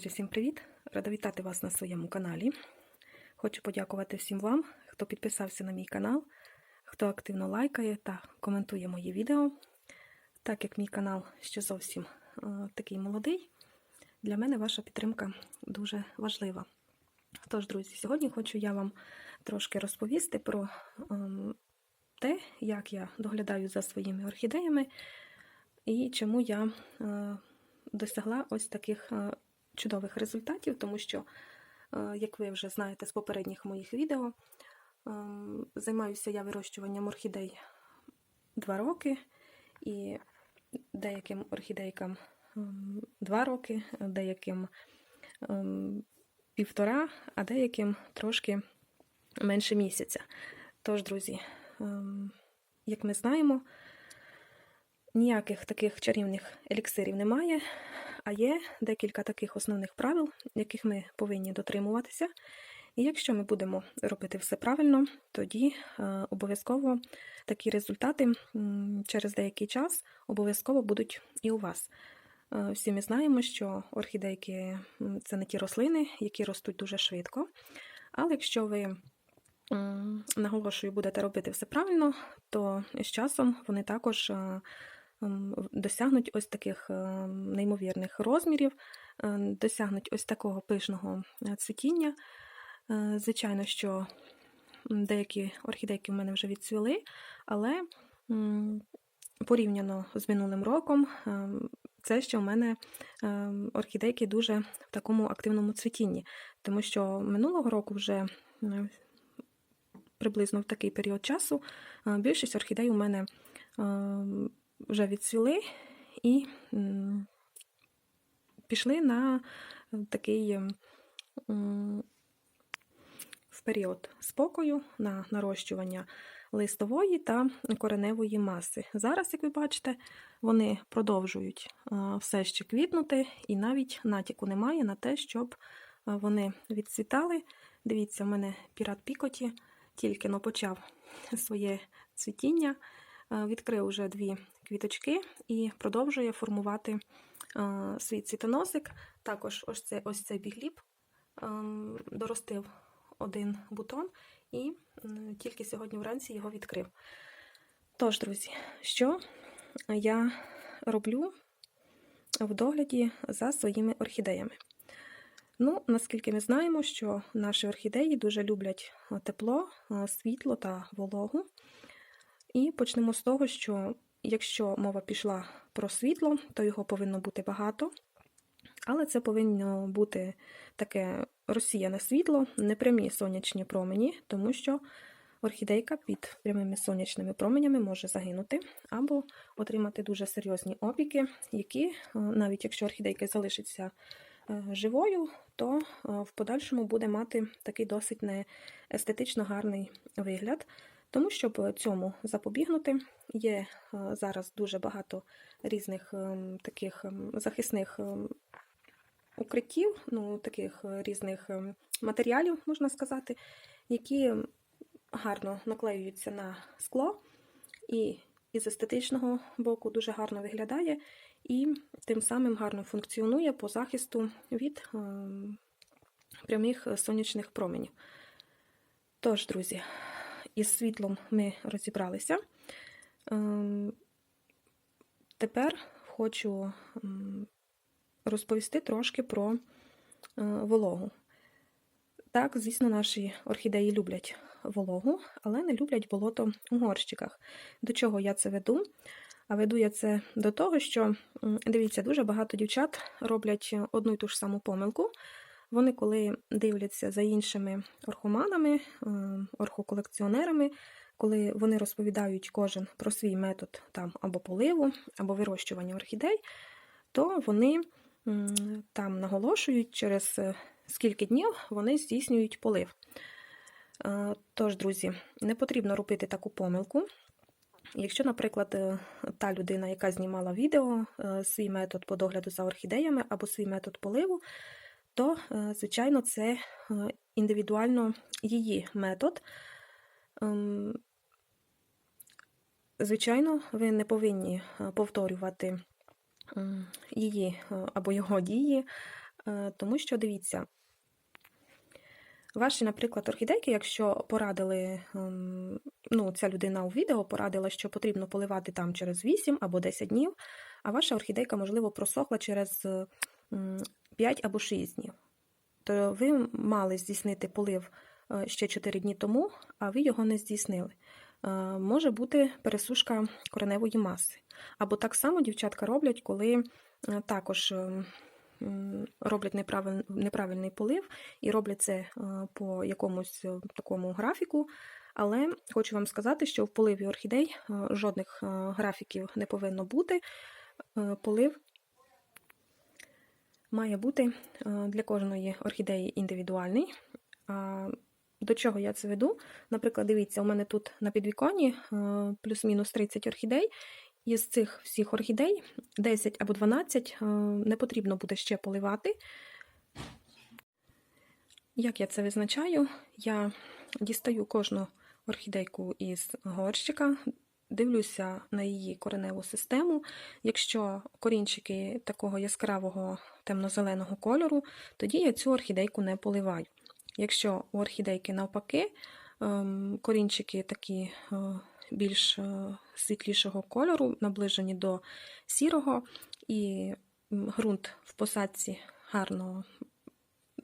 Друзі, всім привіт! Рада вітати вас на своєму каналі. Хочу подякувати всім вам, хто підписався на мій канал, хто активно лайкає та коментує мої відео. Так як мій канал ще зовсім е, такий молодий, для мене ваша підтримка дуже важлива. Тож, друзі, сьогодні хочу я вам трошки розповісти про ем, те, як я доглядаю за своїми орхідеями і чому я е, досягла ось таких е, чудових результатів, тому що, е, як ви вже знаєте з попередніх моїх відео, е, займаюся я вирощуванням орхідей два роки, і деяким орхідейкам ем, два роки, деяким ем, півтора, а деяким трошки менше місяця. Тож, друзі, ем, як ми знаємо, ніяких таких чарівних еліксирів немає, а є декілька таких основних правил, яких ми повинні дотримуватися. І якщо ми будемо робити все правильно, тоді е, обов'язково такі результати через деякий час обов'язково будуть і у вас. Е, Всі ми знаємо, що орхідейки це не ті рослини, які ростуть дуже швидко. Але якщо ви наголошую, будете робити все правильно, то з часом вони також е, досягнуть ось таких е, неймовірних розмірів, е, досягнуть ось такого пишного е, цвітіння. Е, Звичайно, що деякі орхідейки в мене вже відцвіли, але порівняно з минулим роком, ем, це ще в мене ем, орхідейки дуже в такому активному цвітінні, тому що минулого року вже приблизно в такий період часу е, більшість орхідей у мене ем, вже відцвіли і пішли на такий в період спокою на нарощування листової та кореневої маси. Зараз, як ви бачите, вони продовжують е, все ще квітнути, і навіть натяку немає на те, щоб е, вони відцвітали. Дивіться, в мене пірат Пікоті тільки но почав своє цвітіння, е, відкрив уже дві квіточки і продовжує формувати е, свій цвітоносик. Також ось, це, ось цей бігліб ем, доростив один бутон і тільки сьогодні вранці його відкрив. Тож, друзі, що я роблю в догляді за своїми орхідеями? Ну, наскільки ми знаємо, що наші орхідеї дуже люблять е, тепло, е, світло та вологу. І почнемо з того, що якщо мова пішла про світло, то його повинно бути багато. Але це повинно бути таке розсіяне світло, не прямі сонячні промені, тому що орхідейка під прямими сонячними променями може загинути або отримати дуже серйозні опіки, які, е, навіть якщо орхідейка залишиться е, живою, то е, в подальшому буде мати такий досить неестетично гарний вигляд. Тому, щоб цьому запобігнути, є зараз дуже багато різних ем, таких ем, захисних ем, укриттів, ну, таких е, різних матеріалів, можна сказати, які гарно наклеюються на скло і із естетичного боку дуже гарно виглядає і тим самим гарно функціонує по захисту від прямих сонячних променів. Тож, друзі, із світлом ми розібралися. Ем, Тепер хочу розповісти трошки про е, вологу. Так, звісно, наші орхідеї люблять вологу, але не люблять болото у горщиках. До чого я це веду? А веду я це до того, що, дивіться, дуже багато дівчат роблять одну й ту ж саму помилку. Вони, коли дивляться за іншими орхоманами, е, орхоколекціонерами, коли вони розповідають кожен про свій метод там або поливу, або вирощування орхідей, то вони там наголошують, через е, скільки днів вони здійснюють полив. Е, Тож, друзі, не потрібно робити таку помилку. Якщо, наприклад, та людина, яка знімала відео, свій метод по догляду за орхідеями або свій метод поливу, то, е, звичайно, це е, індивідуально її метод. Ем, Звичайно, ви не повинні е, повторювати її або його дії, Тому що дивіться, ваші, наприклад, орхідейки, якщо порадили, ем, ну, ця людина у відео порадила, що потрібно поливати там через 8 або 10 днів, а ваша орхідейка, можливо, просохла через 5 або 6 днів. То ви мали здійснити полив е, ще 4 дні тому, а ви його не здійснили. Е, Може бути пересушка кореневої маси. Або так само дівчатка роблять, коли е, також роблять неправиль- неправильний полив і роблять це по якомусь такому графіку. Але хочу вам сказати, що в поливі орхідей жодних графіків не повинно бути. Полив має бути е, для кожної орхідеї індивідуальний. До чого я це веду? Наприклад, дивіться, у мене тут на підвіконні е, плюс-мінус 30 орхідей. Із цих всіх орхідей 10 або 12 е, не потрібно буде ще поливати. Як я це визначаю? Я дістаю кожну орхідейку із горщика, дивлюся на її кореневу систему. Якщо корінчики такого яскравого темно-зеленого кольору, тоді я цю орхідейку не поливаю. Якщо у орхідейки навпаки, ем, корінчики такі е, більш е, світлішого кольору, наближені до сірого, і ґрунт в посадці гарно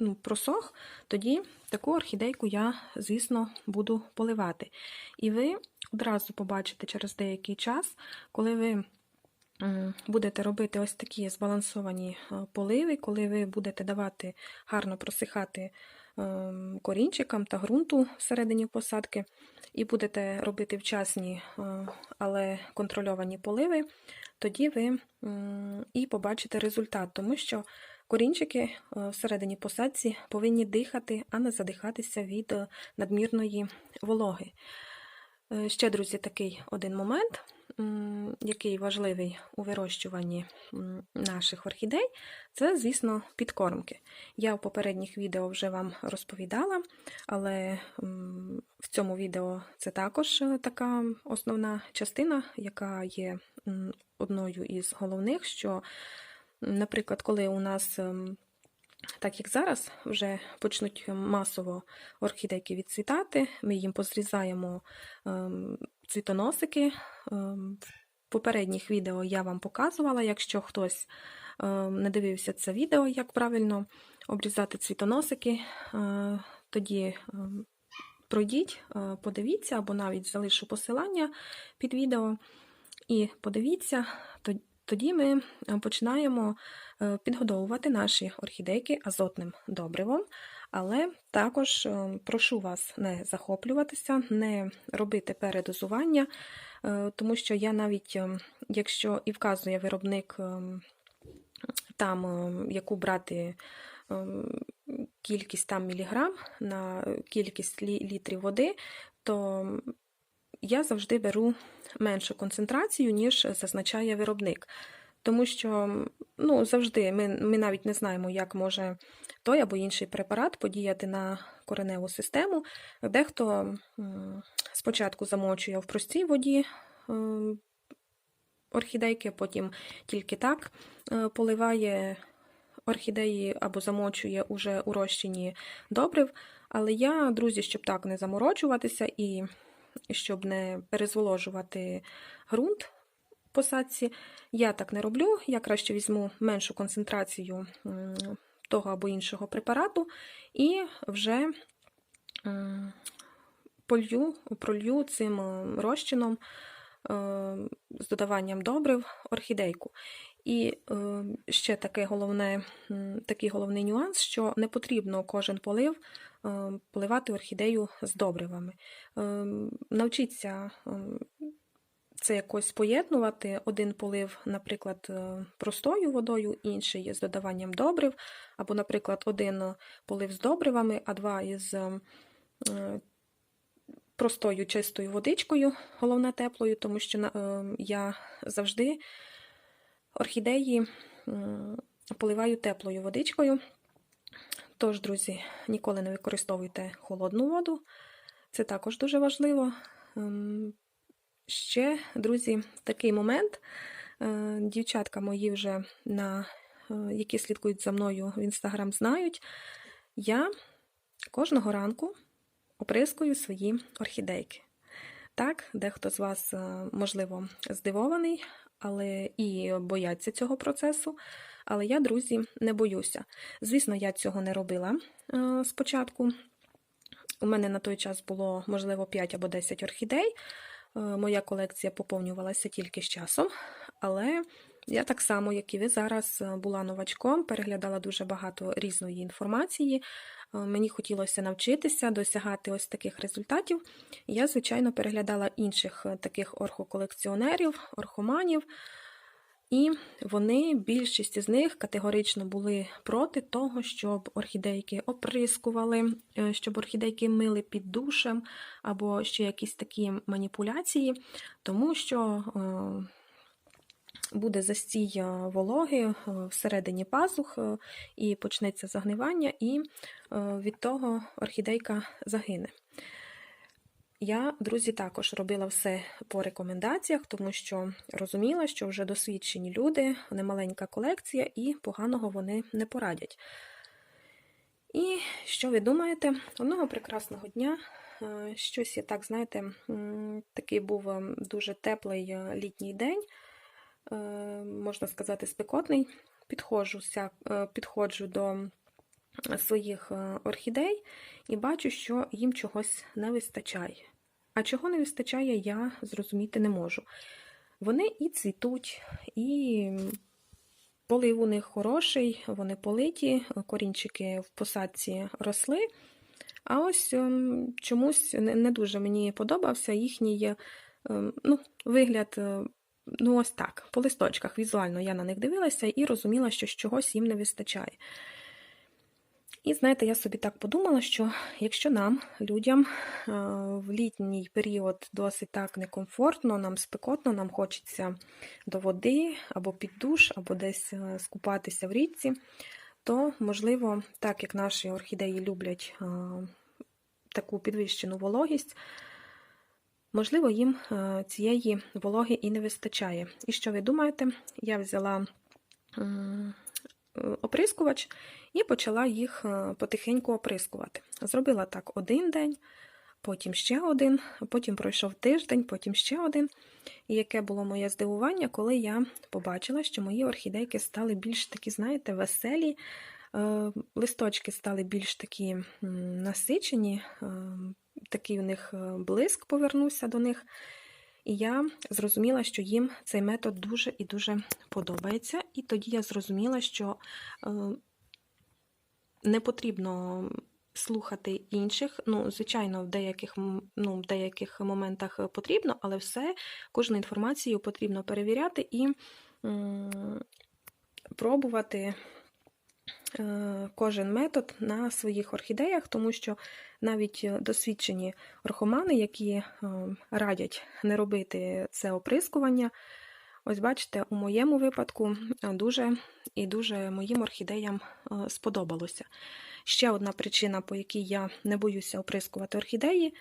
ну, просох, тоді таку орхідейку я, звісно, буду поливати. І ви одразу побачите через деякий час, коли ви будете робити ось такі збалансовані е, поливи, коли ви будете давати гарно просихати ем, корінчикам та ґрунту всередині посадки, і будете робити вчасні, е, але контрольовані поливи, тоді ви і побачите результат, тому що корінчики е, всередині посадці повинні дихати, а не задихатися від е, надмірної вологи. Е, Ще, друзі, такий один момент, який важливий у вирощуванні наших орхідей, це, звісно, підкормки. Я в попередніх відео вже вам розповідала, але в цьому відео це також е, така основна частина, яка є одною із головних, що, наприклад, коли у нас так як зараз вже почнуть масово орхідейки відцвітати, ми їм позрізаємо ем, цвітоносики. Ем, в попередніх відео я вам показувала, якщо хтось ем, не дивився це відео, як правильно обрізати цвітоносики, е, тоді пройдіть, е, подивіться, або навіть залишу посилання під відео. І подивіться, тоді ми е, починаємо е, підгодовувати наші орхідейки азотним добривом. Але також е, прошу вас не захоплюватися, не робити передозування, тому що я навіть, якщо і вказує виробник там, яку брати кількість там міліграм на кількість літрів води, то я завжди беру меншу концентрацію, ніж зазначає виробник. Тому що ну, завжди ми, ми навіть не знаємо, як може той або інший препарат подіяти на кореневу систему. Дехто спочатку замочує в простій воді орхідейки, потім тільки так е, поливає орхідеї або замочує уже у розчині добрив. Але я, друзі, щоб так не заморочуватися і щоб не перезволожувати ґрунт посадці, я так не роблю. Я краще візьму меншу концентрацію того або іншого препарату і вже полью, пролью цим е, розчином е, з додаванням добрив орхідейку. І е, ще таке головне, такий головний нюанс, що не потрібно кожен полив е, поливати орхідею з добривами. Е, Навчіться е, це якось поєднувати. Один полив, наприклад, е, простою водою, інший з додаванням добрив, або, наприклад, один полив з добривами, а два із е, простою чистою водичкою, головне теплою, тому що е, я завжди орхідеї поливаю теплою водичкою. Тож, друзі, ніколи не використовуйте холодну воду. Це також дуже важливо. Ем, Ще, друзі, такий момент. Е, Дівчатка мої вже на е, які слідкують за мною в інстаграм, знають, я кожного ранку оприскую свої орхідейки. Так, дехто з вас, е, можливо, здивований, але і бояться цього процесу. Але я, друзі, не боюся. Звісно, я цього не робила е, спочатку. У мене на той час було, можливо, 5 або 10 орхідей. Е, Моя колекція поповнювалася тільки з часом, але я так само, як і ви зараз, е, була новачком, переглядала дуже багато різної інформації. Мені хотілося навчитися досягати ось таких результатів. Я, звичайно, переглядала інших таких орхоколекціонерів, орхоманів. І вони, більшість з них категорично були проти того, щоб орхідейки оприскували, е, щоб орхідейки мили під душем, або ще якісь такі маніпуляції, тому що е, буде застій е, вологи всередині пазух, і почнеться загнивання, і від того орхідейка загине. Я, друзі, також робила все по рекомендаціях, тому що розуміла, що вже досвідчені люди, немаленька колекція, і поганого вони не порадять. І що ви думаєте? Одного прекрасного дня е, щось я так, знаєте, такий був е, дуже теплий е, літній день, можна сказати, спекотний. Підходжу, ся- е, підходжу до своїх е, орхідей і бачу, що їм чогось не вистачає. А чого не вистачає, я зрозуміти не можу. Вони і цвітуть, і полив у них хороший, вони политі, корінчики в посадці росли. А ось ем, чомусь не дуже мені подобався їхній ем, ну, вигляд. е, Ну, ось так, по листочках візуально я на них дивилася і розуміла, що чогось їм не вистачає. І знаєте, я собі так подумала, що якщо нам, людям, е, в літній період досить так некомфортно, нам спекотно, нам хочеться до води або під душ, або десь е, скупатися в річці, то, можливо, так як наші орхідеї люблять е, таку підвищену вологість, можливо, їм цієї вологи і не вистачає. І що ви думаєте? Я взяла оприскувач і почала їх е, потихеньку оприскувати. Зробила так один день, потім ще один, потім пройшов тиждень, потім ще один. І яке було моє здивування, коли я побачила, що мої орхідейки стали більш такі, знаєте, веселі, е, листочки стали більш такі насичені, е, такий у них блиск повернувся до них. І я зрозуміла, що їм цей метод дуже і дуже подобається. І тоді я зрозуміла, що е, не потрібно слухати інших. Ну, звичайно, в деяких, ну, в деяких моментах потрібно, але все, кожну інформацію потрібно перевіряти і пробувати е, кожен метод на своїх орхідеях, тому що навіть е, досвідчені орхомани, які е, радять не робити це оприскування, ось бачите, у моєму випадку е, дуже і дуже моїм орхідеям сподобалося. Ще одна причина, по якій я не боюся оприскувати орхідеї,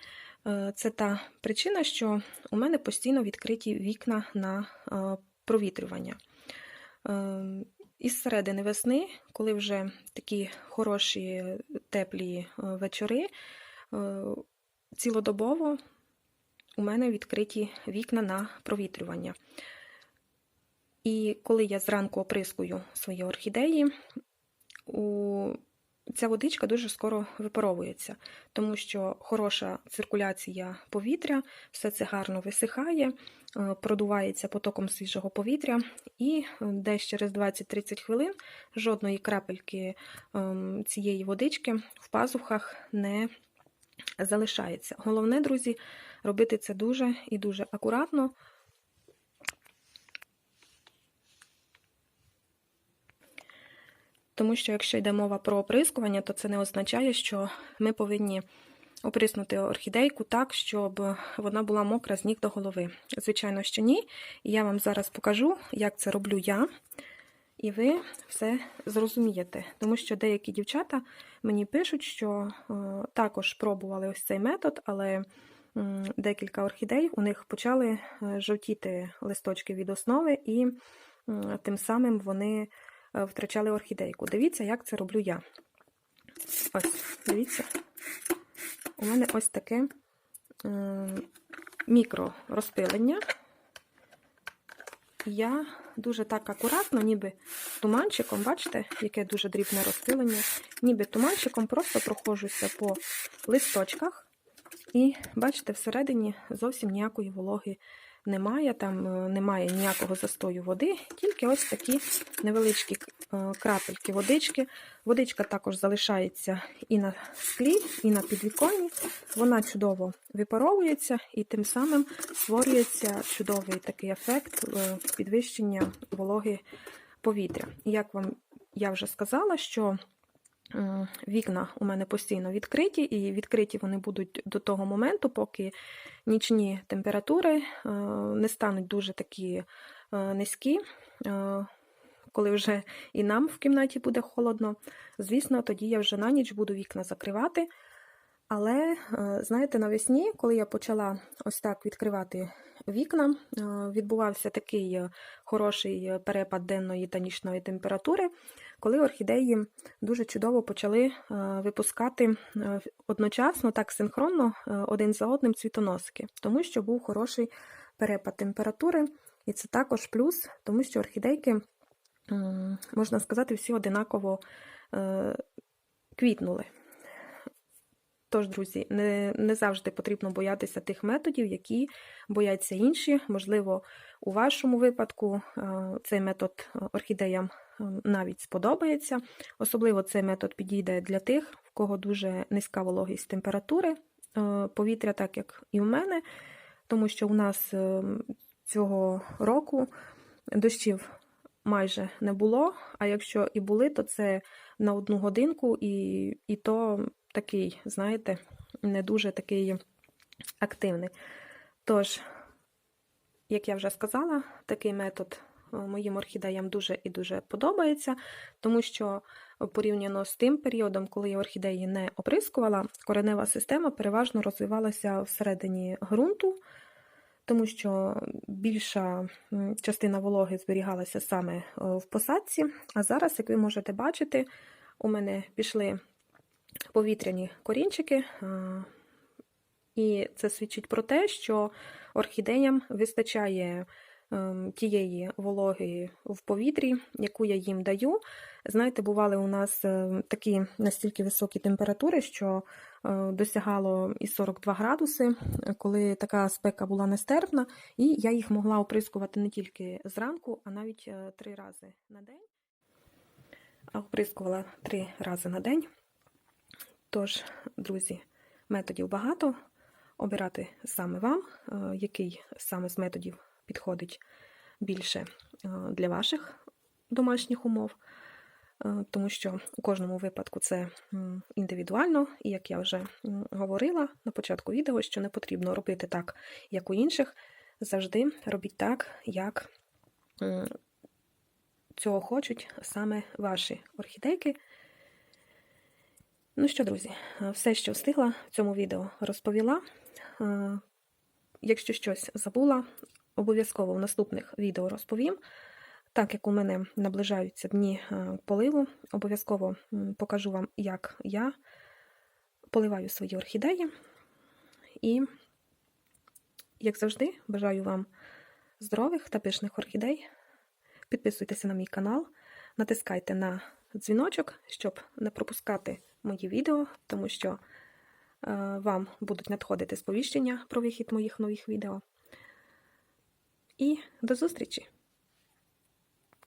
це та причина, що у мене постійно відкриті вікна на провітрювання. Е, Із середини весни, коли вже такі хороші теплі е, вечори, е, цілодобово у мене відкриті вікна на провітрювання. І коли я зранку оприскую свої орхідеї, у... ця водичка дуже скоро випаровується, тому що хороша циркуляція повітря, все це гарно висихає, е, продувається потоком свіжого повітря, і десь через 20-30 хвилин жодної крапельки ем, цієї водички в пазухах не залишається. Головне, друзі, робити це дуже і дуже акуратно. Тому що якщо йде мова про оприскування, то це не означає, що ми повинні оприснути орхідейку так, щоб вона була мокра з ніг до голови. Звичайно, що ні. Я вам зараз покажу, як це роблю я. І ви все зрозумієте. Тому що деякі дівчата мені пишуть, що е, також пробували ось цей метод, але декілька орхідей у них почали е, жовтіти листочки від основи, і тим самим вони е, втрачали орхідейку. Дивіться, як це роблю я. Ось, дивіться. У мене ось таке е, мікророзпилення. Я дуже так акуратно, ніби туманчиком, бачите, яке дуже дрібне розпилення, ніби туманчиком просто проходжуся по листочках. І бачите, всередині зовсім ніякої вологи немає, там е, немає ніякого застою води, тільки ось такі невеличкі е, крапельки водички. Водичка також залишається і на склі, і на підвіконні. Вона чудово випаровується і тим самим створюється чудовий такий ефект е, підвищення вологи повітря. Як вам я вже сказала, що Вікна у мене постійно відкриті, і відкриті вони будуть до того моменту, поки нічні температури е, не стануть дуже такі е, низькі, е, коли вже і нам в кімнаті буде холодно. Звісно, тоді я вже на ніч буду вікна закривати. Але, е, знаєте, навесні, коли я почала ось так відкривати вікна, е, відбувався такий е, хороший перепад денної та нічної температури, коли орхідеї дуже чудово почали випускати одночасно, так синхронно, один за одним цвітоноски, тому що був хороший перепад температури, і це також плюс, тому що орхідейки, можна сказати, всі одинаково квітнули. Тож, друзі, не, не завжди потрібно боятися тих методів, які бояться інші. Можливо, у вашому випадку цей метод орхідеям навіть сподобається. Особливо цей метод підійде для тих, в кого дуже низька вологість температури повітря, так як і в мене, тому що у нас е, цього року дощів майже не було, а якщо і були, то це на одну годинку, і, і то такий, знаєте, не дуже такий активний. Тож, як я вже сказала, такий метод е, моїм орхідеям дуже і дуже подобається, тому що порівняно з тим періодом, коли я орхідеї не оприскувала, коренева система переважно розвивалася всередині ґрунту, тому що більша частина вологи зберігалася саме е, в посадці. А зараз, як ви можете бачити, у мене пішли повітряні корінчики, і це свідчить про те, що орхідеям вистачає ем, тієї вологи в повітрі, яку я їм даю. Знаєте, бували у нас е, такі настільки високі температури, що е, досягало і 42 градуси, коли така спека була нестерпна, і я їх могла оприскувати не тільки зранку, а навіть е, три рази на день. Оприскувала три рази на день. Тож, друзі, методів багато. Обирати саме вам, е, який саме з методів підходить більше е, для ваших домашніх умов, Е, тому що у кожному випадку це індивідуально, і як я вже говорила на початку відео, що не потрібно робити так, як у інших. Завжди робіть так, як цього хочуть саме ваші орхідейки. Ну що, друзі, е, все, що встигла в цьому відео, розповіла. Е, Якщо щось забула, обов'язково в наступних відео розповім. Так як у мене наближаються дні е, поливу, обов'язково покажу вам, як я поливаю свої орхідеї. І, як завжди, бажаю вам здорових та пишних орхідей. Підписуйтеся на мій канал, натискайте на дзвіночок, щоб не пропускати мої відео, тому що е, вам будуть надходити сповіщення про вихід моїх нових відео. І до зустрічі!